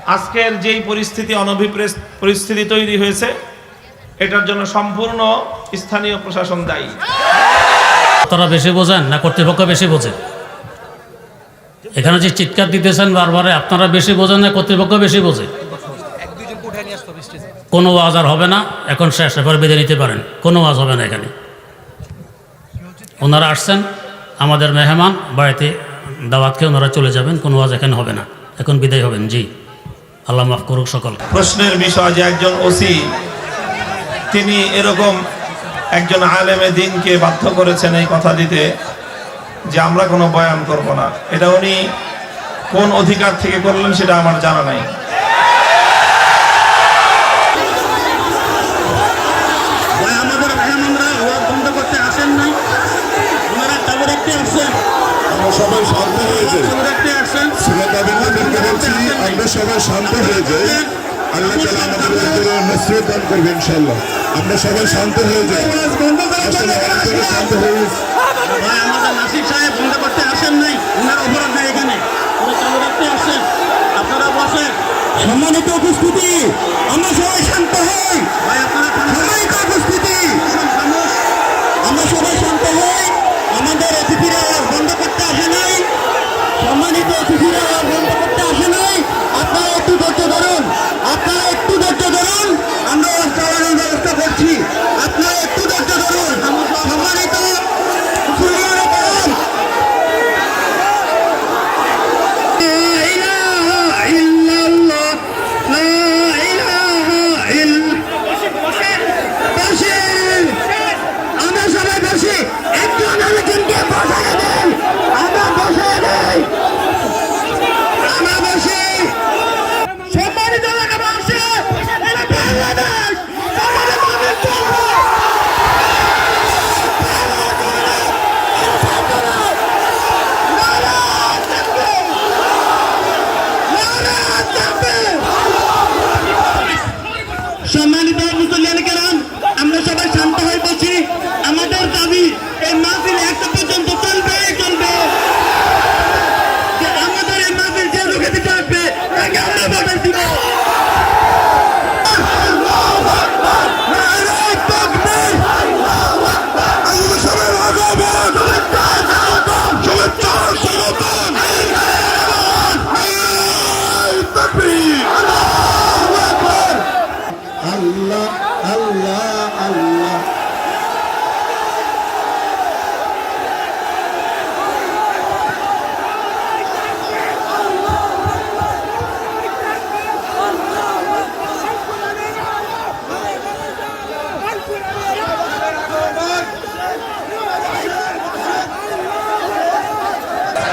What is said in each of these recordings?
আজকের যেই পরিস্থিতি, অনভিপ্রেস পরিস্থিতি তৈরি হয়েছে, এটার জন্য সম্পূর্ণ স্থানীয় প্রশাসন দায়ী। তারা বেশি বোঝেন না কর্তৃপক্ষ বেশি বোঝে? এখানে যে চিৎকার দিতেছেন বারবারে, আপনারা বেশি বোঝেন না কর্তৃপক্ষ বেশি বোঝে? কোনো ওয়াজ আর হবে না, এখন শেষ, এবার বেঁধে নিতে পারেন। কোনো ওয়াজ হবে না এখানে। ওনারা আসছেন, আমাদের মেহমান, বাড়িতে দাওয়াত খেয়ে ওনারা চলে যাবেন, কোনো ওয়াজ এখানে হবে না। এখন বিদায় হবেন, জি। আল্লাহ মাফ করুক সকল প্রশ্নের বিষয় যে একজন ওসি, তিনি এরকম একজন আলেমে দিনকে বাধ্য করেছেন এই কথা দিতে যে আমরা কোনো বয়ান করব না। এটা উনি কোন অধিকার থেকে করলেন সেটা আমার জানা নাই। আমরা সবাই শান্ত হয়ে যাই। আল্লাহ তালা আমাদের উপরে নসরত দান করবে ইনশাল্লাহ আমরা সবাই শান্ত হয়ে যাই। শান্ত হয়ে আমাদের নাসির সাহেব বন্ধ করতে আসেন নাই। ওনার অপরাধ নাই এখানে। চালু রাখতে আসছেন। আপনারা বসেন। সম্মানিত উপস্থিতি আমরা সবাই শান্ত হই। ভাই আপনারা সম্মানিত উপস্থিতি আমরা সবাই শান্ত হই। আমাদের অতিথিরা বন্ধ করতে আসে নাই। সম্মানিত অতিথিরা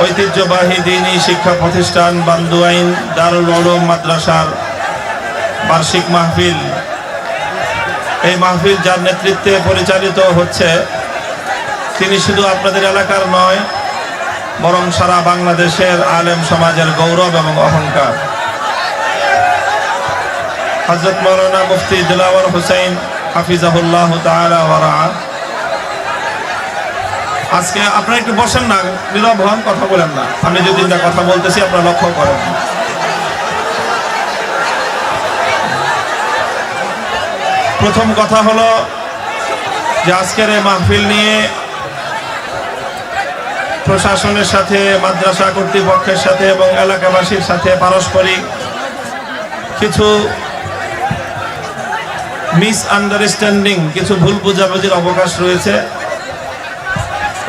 ঐতিহ্যবাহী দিনী শিক্ষা প্রতিষ্ঠান বান্দুয়াইন দারুল উলুম মাদ্রাসার বার্ষিক মাহফিল। এই মাহফিল যার নেতৃত্বে পরিচালিত হচ্ছে, তিনি শুধু আপনাদের এলাকার নয়, বরং সারা বাংলাদেশের আলেম সমাজের গৌরব এবং অহংকার। হজরত মৌলানা মুফতি দিলাওয়ার হুসাইন হাফিজাহুল্লাহ ওয়ারা আজকে আপনারা একটু বসেন না নীরব হন কথা বলেন না। আমি যে তিনটা কথা বলতেছি, আপনারা লক্ষ্য করেন। প্রথম কথা হলো যে আজকের এই মাহফিল নিয়ে প্রশাসনের সাথে, মাদ্রাসা কর্তৃপক্ষের সাথে এবং এলাকাবাসীর সাথে পারস্পরিক কিছু মিস আন্ডারস্ট্যান্ডিং কিছু ভুল বোঝাবুঝির অবকাশ রয়েছে।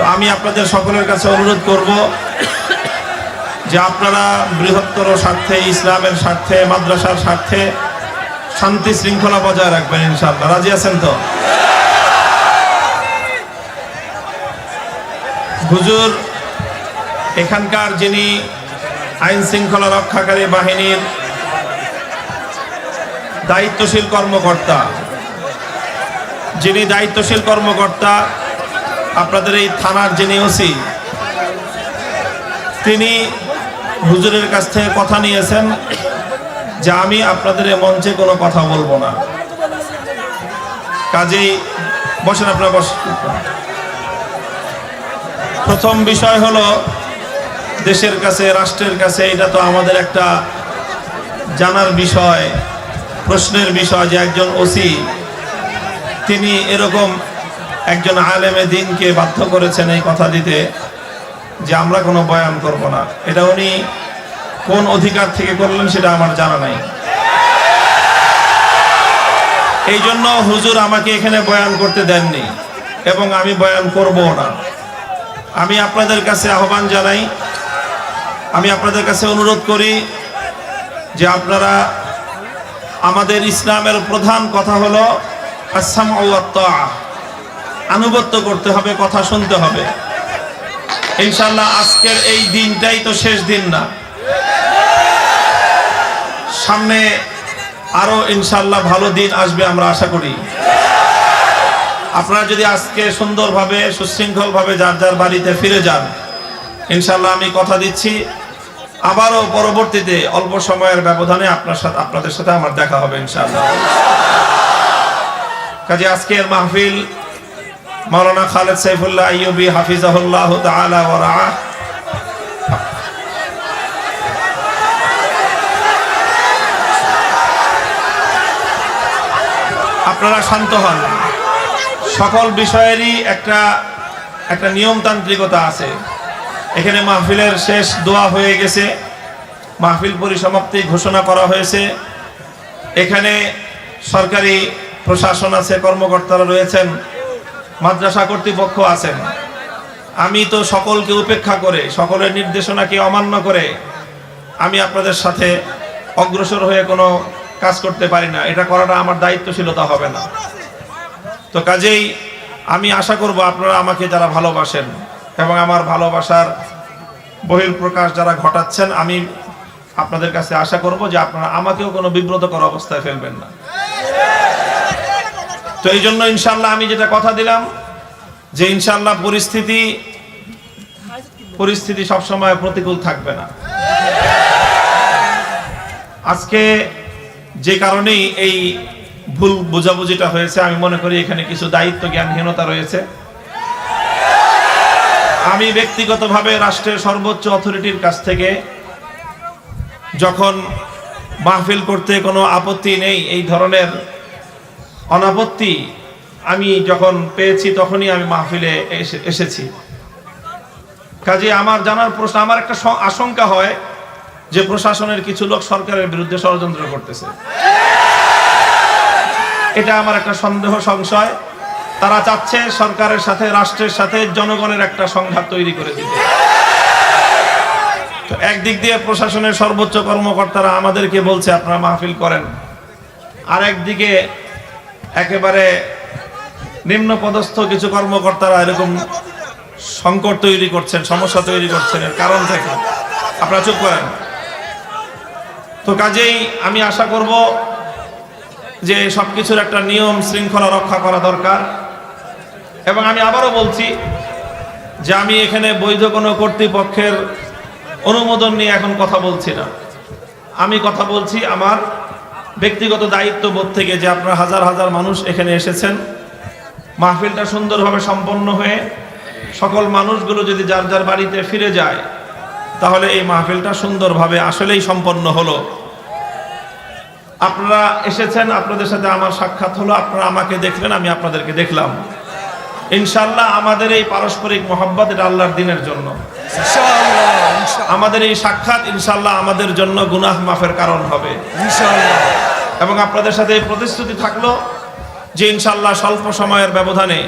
তো আমি আপনাদের সকলের কাছে অনুরোধ করব যে আপনারা বৃহত্তর স্বার্থে, ইসলামের স্বার্থে, মাদ্রাসার স্বার্থে শান্তি শৃঙ্খলা বজায় রাখবেন ইনশাআল্লাহ। রাজি আছেন তো? হুজুর, এখানকার যিনি আইন শৃঙ্খলা রক্ষাকারী বাহিনীর দায়িত্বশীল কর্মকর্তা, যিনি দায়িত্বশীল কর্মকর্তা আপনাদের এই থানার যিনি ওসি, তিনি হুজুরের কাছ থেকে কথা নিয়েছেন যে আমি আপনাদের মঞ্চে কোনো কথা বলব না। কাজেই বসেন আপনারা, বস। প্রথম বিষয় হলো, দেশের কাছে, রাষ্ট্রের কাছে এটা তো আমাদের একটা জানার বিষয়, প্রশ্নের বিষয় যে একজন ওসি, তিনি এরকম একজন আলেমে দিনকে বাধ্য করেছেন এই কথা দিতে যে আমরা কোনো বয়ান করব না। এটা উনি কোন অধিকার থেকে করলেন সেটা আমার জানা নাই। এই জন্য হুজুর আমাকে এখানে বয়ান করতে দেননি এবং আমি বয়ান করব না। আমি আপনাদের কাছে আহ্বান জানাই, আমি আপনাদের কাছে অনুরোধ করি যে আপনারা আমাদের ইসলামের প্রধান কথা হলো আসাম আনুগত্য করতে হবে, কথা শুনতে হবে। ইনশাল্লাহ আজকের এই দিনটাই তো শেষ দিন না। সামনে আরও ইনশাল্লাহ ভালো দিন আসবে আমরা আশা করি। আপনারা যদি আজকে সুন্দরভাবে, সুশৃঙ্খলভাবে যার যার বাড়িতে ফিরে যান ইনশাল্লাহ আমি কথা দিচ্ছি। আবারও পরবর্তীতে অল্প সময়ের ব্যবধানে আপনার সাথে, আপনাদের সাথে আমার দেখা হবে ইনশাল্লাহ কাজে আজকের মাহফিল মাওলানা খালেদ সাইফুল্লাহ আইয়ুবী হাফিজাহুল্লাহ তাআলা ওয়া রাআহ। আপনারা শান্ত হন। সকল বিষয়েরই একটা একটা নিয়মতান্ত্রিকতা আছে। এখানে মাহফিলের শেষ দোয়া হয়ে গেছে। মাহফিল পরিসমাপ্তি ঘোষণা করা হয়েছে। এখানে সরকারি প্রশাসন আছে, কর্মকর্তারা রয়েছেন। মাদ্রাসা কর্তৃপক্ষ আছেন। আমি তো সকলকে উপেক্ষা করে, সকলের নির্দেশনাকে অমান্য করে আমি আপনাদের সাথে অগ্রসর হয়ে কোনো কাজ করতে পারি না। এটা করাটা আমার দায়িত্বশীলতা হবে না। তো কাজেই আমি আশা করব আপনারা আমাকে যারা ভালোবাসেন এবং আমার ভালোবাসার বহির্প্রকাশ যারা ঘটাচ্ছেন, আমি আপনাদের কাছে আশা করব যে আপনারা আমাকেও কোনো বিব্রতকর অবস্থায় ফেলবেন না। তো এই জন্য ইনশাল্লাহ আমি যেটা কথা দিলাম, যে ইনশাল্লাহ পরিস্থিতি পরিস্থিতি সবসময় প্রতিকূল থাকবে না। আজকে যে কারণেই এই ভুল বোঝাবুঝিটা হয়েছে, আমি মনে করি এখানে কিছু দায়িত্ব জ্ঞানহীনতা রয়েছে। আমি ব্যক্তিগতভাবে রাষ্ট্রের সর্বোচ্চ অথরিটির কাছ থেকে যখন মাহফিল করতে কোনো আপত্তি নেই, এই ধরনের অনাপত্তি আমি যখন পেয়েছি তখনই আমি মাহফিলে এসেছি। কাজে আমার জানার প্রশ্ন, আমার একটা আশঙ্কা হয় যে প্রশাসনের কিছু লোক সরকারের বিরুদ্ধে ষড়যন্ত্র করতেছে। এটা আমার একটা সন্দেহ, সংশয়। তারা চাচ্ছে সরকারের সাথে, রাষ্ট্রের সাথে জনগণের একটা সংঘাত তৈরি করে দিতে। তো একদিক দিয়ে প্রশাসনের সর্বোচ্চ কর্মকর্তারা আমাদেরকে বলছে, আপনারা মাহফিল করেন। আর একদিকে একেবারে নিম্ন পদস্থ কিছু কর্মকর্তারা এরকম সংকট তৈরি করছেন, সমস্যা তৈরি করছেন, এর কারণ থেকে। আপনারা চুপ করেন। তো কাজেই আমি আশা করব যে সব কিছুর একটা নিয়ম শৃঙ্খলা রক্ষা করা দরকার। এবং আমি আবারও বলছি যে আমি এখানে বৈধ কোনো কর্তৃপক্ষের অনুমোদন নিয়ে এখন কথা বলছি না। আমি কথা বলছি আমার ব্যক্তিগত দায়িত্ববোধ থেকে যে আপনারা হাজার হাজার মানুষ এখানে এসেছেন মাহফিলটা সুন্দরভাবে সম্পন্ন হয়ে সকল মানুষগুলো যদি যার যার বাড়িতে ফিরে যায় তাহলে এই মাহফিলটা সুন্দরভাবে আসলেই সম্পন্ন হলো। আপনারা এসেছেন আপনাদের সাথে আমার সাক্ষাৎ হলো আপনারা আমাকে দেখলেন আমি আপনাদেরকে দেখলাম। ইনশাল্লাহ আমাদের এই পারস্পরিক মহব্বত এটা আল্লাহর দিনের জন্য। আমাদের এই সাক্ষাৎ ইনশাল্লাহ আমাদের জন্য গুনাহ মাফের কারণ হবে। এবং আপনাদের সাথে প্রতিশ্রুতি থাকল যে ইনশাল্লাহ স্বল্প সময়ের ব্যবধানে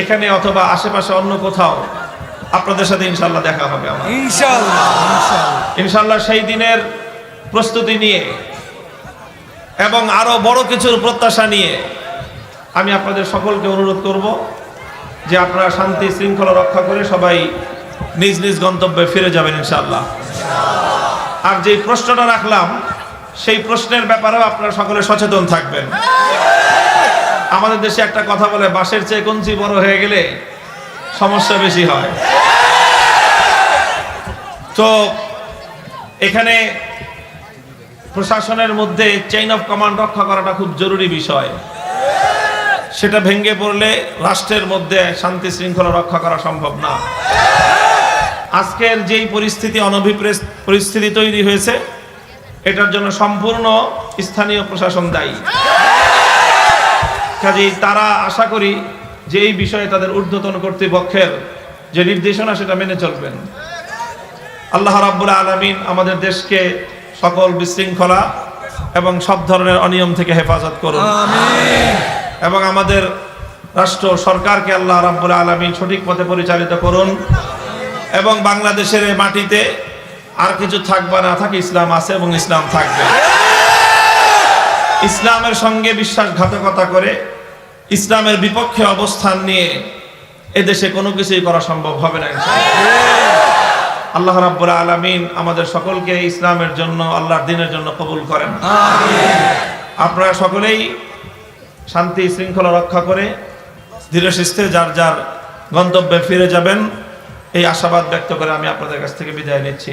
এখানে অথবা আশেপাশে অন্য কোথাও আপনাদের সাথে ইনশাল্লাহ দেখা হবে আমার। ইনশাল্লাহ সেই দিনের প্রস্তুতি নিয়ে এবং আরও বড় কিছুর প্রত্যাশা নিয়ে আমি আপনাদের সকলকে অনুরোধ করব যে আপনারা শান্তি শৃঙ্খলা রক্ষা করে সবাই নিজ নিজ গন্তব্যে ফিরে যাবেন ইনশাল্লাহ। আর যে প্রশ্নটা রাখলাম সেই প্রশ্নের ব্যাপারেও আপনারা সকলে সচেতন থাকবেন। আমাদের দেশে একটা কথা বলে, বাঁশের চেয়ে কঞ্চি বড় হয়ে গেলে সমস্যা বেশি হয়। তো এখানে প্রশাসনের মধ্যে চেইন অফ কমান্ড রক্ষা করাটা খুব জরুরি বিষয়। সেটা ভেঙে পড়লে রাষ্ট্রের মধ্যে শান্তি শৃঙ্খলা রক্ষা করা সম্ভব না। আজকের যেই পরিস্থিতি, অনভিপ্রেস পরিস্থিতি তৈরি হয়েছে এটার জন্য সম্পূর্ণ স্থানীয় প্রশাসন দায়ী। কাজেই তারা আশা করি যে এই বিষয়ে তাদের ঊর্ধ্বতন কর্তৃপক্ষের যে নির্দেশনা সেটা মেনে চলবেন। আল্লাহ রাব্বুল আলামিন আমাদের দেশকে সকল বিশৃঙ্খলা এবং সব ধরনের অনিয়ম থেকে হেফাজত করুন। এবং আমাদের রাষ্ট্র সরকারকে আল্লাহ রাব্বুল আলামিন সঠিক পথে পরিচালিত করুন। এবং বাংলাদেশের মাটিতে আর কিছু থাকবে না থাকে ইসলাম আছে এবং ইসলাম থাকবে। ইসলামের সঙ্গে বিশ্বাসঘাতকতা করে ইসলামের বিপক্ষে অবস্থান নিয়ে এদেশে কোনো কিছুই করা সম্ভব হবে না। আল্লাহ রাব্বুল আলামিন আমাদের সকলকে ইসলামের জন্য আল্লাহর দিনের জন্য কবুল করেন। আপনারা সকলেই শান্তি শৃঙ্খলা রক্ষা করে ধীরে যার যার গন্তব্যে ফিরে যাবেন এই আশাবাদ ব্যক্ত করে আমি আপনাদের কাছ থেকে বিদায় নিচ্ছি।